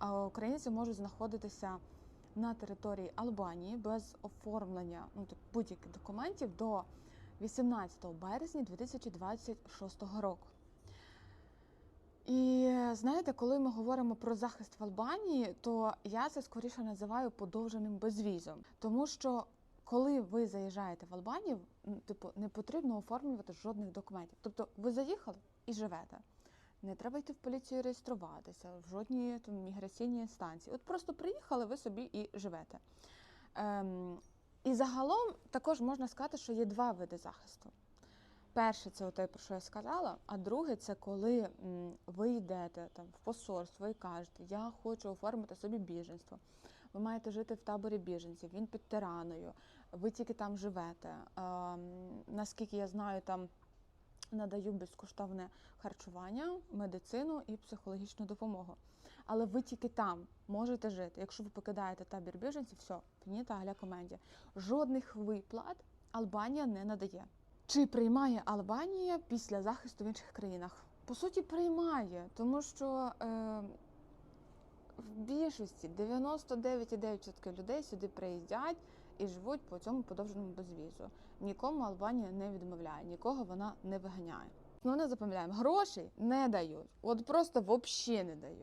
а українці можуть знаходитися на території Албанії без оформлення ну, будь-яких документів до 18 березня 2026 року. І знаєте, коли ми говоримо про захист в Албанії, то я це скоріше називаю подовженим безвізом, тому що коли ви заїжджаєте в Албанію, типу не потрібно оформлювати жодних документів. Тобто ви заїхали і живете. Не треба йти в поліцію реєструватися в жодній там міграційній інстанції. От просто приїхали, ви собі і живете. Ем, і загалом також можна сказати, що є два види захисту. Перше, це те, про що я сказала, а друге, це коли ви йдете там в посольство і кажете, я хочу оформити собі біженство. Ви маєте жити в таборі біженців, він під тираною, ви тільки там живете. Ем, наскільки я знаю, там надаю безкоштовне харчування, медицину і психологічну допомогу. Але ви тільки там можете жити. Якщо ви покидаєте табір біженців, все, пеніта аля коменді. Жодних виплат Албанія не надає. Чи приймає Албанія після захисту в інших країнах? По суті, приймає, тому що е, в більшості 99,9% людей сюди приїздять і живуть по цьому подовженому безвізу. Нікому Албанія не відмовляє, нікого вона не виганяє. Ну не запам'ятаємо, грошей не дають, от просто взагалі не дають.